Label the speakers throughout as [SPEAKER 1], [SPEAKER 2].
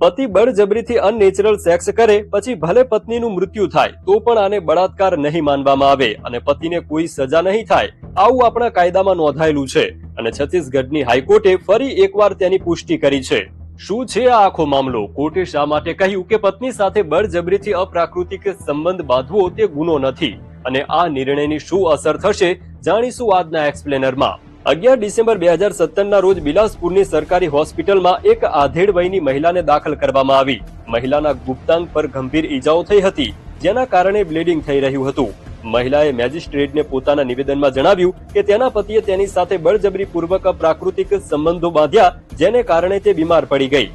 [SPEAKER 1] પતિ બળજબરીથી unnatural sex કરે, પછી ભલે પત્નીનું મૃત્યુ થાય, તો પણ આને બળાત્કાર નહીં માનવામાં આવે અને પતિને કોઈ સજા નહીં થાય, આવું આપણા કાયદામાં નોંધાયેલું છે. અને છત્તીસગઢની હાઈકોર્ટે ફરી એકવાર તેની પુષ્ટિ કરી છે. શું છે આ આખો મામલો? કોર્ટે શા માટે કહ્યું કે પત્ની સાથે બળજબરીથી અપ્રાકૃતિક સંબંધ બાંધવો તે ગુનો નથી? અને આ નિર્ણયની શું અસર થશે, જાણીશું આજના એક્સપ્લેનરમાં. અગિયાર ડિસેમ્બર બે હજાર સત્તરના રોજ બિલાસપુરની સરકારી હોસ્પિટલમાં એક આધેડ વયની મહિલાને દાખલ કરવામાં આવી. મહિલાના ગુપ્તાંગ પર ગંભીર ઈજાઓ થઈ હતી, જેના કારણે બ્લીડિંગ થઈ રહ્યું હતું. મહિલાએ મેજિસ્ટ્રેટને પોતાના નિવેદનમાં જણાવ્યું કે તેના પતિએ તેની સાથે બળજબરીપૂર્વક પ્રાકૃતિક સંબંધો બાંધ્યા, જેને કારણે તે બીમાર પડી ગઈ.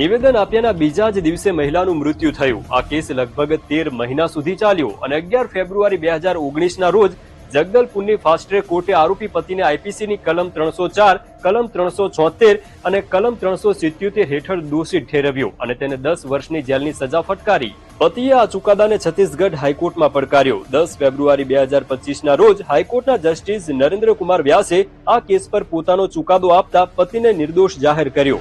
[SPEAKER 1] નિવેદન આપ્યાના બીજા જ દિવસે મહિલાનું મૃત્યુ થયું. આ કેસ લગભગ તેર મહિના સુધી ચાલ્યો અને અગિયાર ફેબ્રુઆરી બે હજાર ઓગણીસના રોજ જગદલપુરની ફાસ્ટ ટ્રેક કોર્ટે આરોપી પતિને આઈપીસીની કલમ ત્રણસો ચાર, કલમ ત્રણસો છોતેર અને કલમ ત્રણસો સિત્યોતેર હેઠળ દોષિત ઠેરવ્યો અને તેને દસ વર્ષની જેલની સજા ફટકારી. પતિએ આ ચુકાદાને છત્તીસગઢ હાઈકોર્ટમાં પડકાર્યો. દસ ફેબ્રુઆરી બે હજાર પચીસના રોજ હાઈકોર્ટના જસ્ટિસ નરેન્દ્રકુમાર વ્યાસે આ કેસ પર પોતાનો ચુકાદો આપતા પતિને નિર્દોષ જાહેર કર્યો.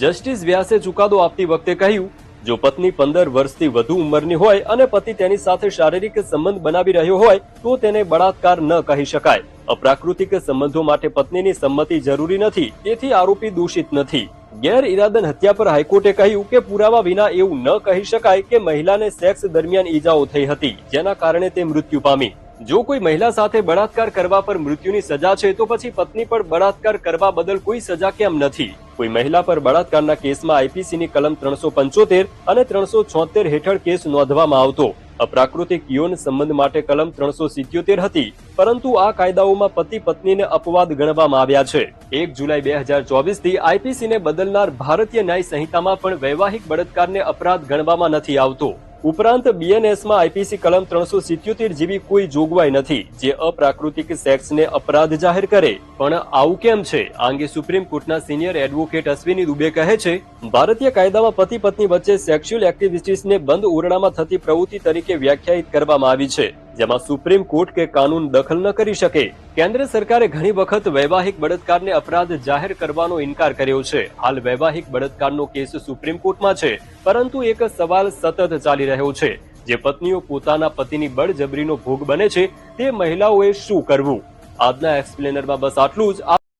[SPEAKER 1] જસ્ટિસ વ્યાસે ચુકાદો આપતી વખતે કહ્યું જો પત્ની પંદર વર્ષથી વધુ ઉંમરની હોય અને પતિ તેની સાથે શારીરિક સંબંધ બનાવી રહ્યો હોય, તો તેને બળાત્કાર ન કહી શકાય. અપ્રાકૃતિક સંબંધો માટે પત્નીની સંમતિ જરૂરી નથી, તેથી આરોપી દૂષિત નથી. ગેર ઇરાદન હત્યા પર હાઈકોર્ટે કહ્યું કે પુરાવા વિના એવું ન કહી શકાય કે મહિલાને સેક્સ દરમિયાન ઈજાઓ થઈ હતી, જેના કારણે તે મૃત્યુ પામી. જો કોઈ મહિલા સાથે બળાત્કાર કરવા પર મૃત્યુની સજા છે, તો પછી પત્ની પર બળાત્કાર કરવા બદલ કોઈ સજા કેમ નથી? કોઈ મહિલા પર બળાત્કારના કેસમાં આઈપીસીની કલમ ત્રણસો પંચોતેર અને ત્રણસો છોતેર હેઠળ કેસ નોંધવામાં આવતો. અપ્રાકૃતિક યૌન સંબંધ માટે કલમ ત્રણસો સિત્યોતેર હતી, પરંતુ આ કાયદાઓમાં પતિ પત્નીને અપવાદ ગણવામાં આવ્યા છે. એક જુલાઈ બે હજાર ચોવીસથી આઈપીસીને બદલનાર ભારતીય ન્યાય સંહિતામાં પણ વૈવાહિક બળાત્કારને અપરાધ ગણવામાં નથી આવતો. ઉપરાંત બીએનએસમાં આઈપીસી કલમ ત્રણસો સિત્યોતેર જેવી કોઈ જોગવાઈ નથી, જે અપ્રાકૃતિક સેક્સને અપરાધ જાહેર કરે. પણ આવું કેમ છે? આ અંગે સુપ્રીમ કોર્ટના સિનિયર એડવોકેટ અશ્વિની દુબે કહે છે, ભારતીય કાયદામાં પતિ પત્ની વચ્ચે સેક્સ્યુઅલ એક્ટિવિટીઝને બંધ ઓરડામાં થતી પ્રવૃત્તિ તરીકે વ્યાખ્યાયિત કરવામાં આવી છે. જેમાં સુપ્રીમ કોર્ટ કે કાનૂન દખલ ન કરી શકે. કેન્દ્ર સરકારે ઘણી વખત વૈવાહિક બળાત્કારને અપરાધ જાહેર કરવાનો ઇનકાર કર્યો છે. હાલ વૈવાહિક બળાત્કારનો કેસ સુપ્રીમ કોર્ટમાં છે, પરંતુ એક સવાલ સતત ચાલી રહ્યો છે. જે પત્નીઓ પોતાના પતિની બળજબરીનો ભોગ બને છે, તે મહિલાઓએ શું કરવું? આજના એક્સપ્લેનરમાં બસ આટલું જ.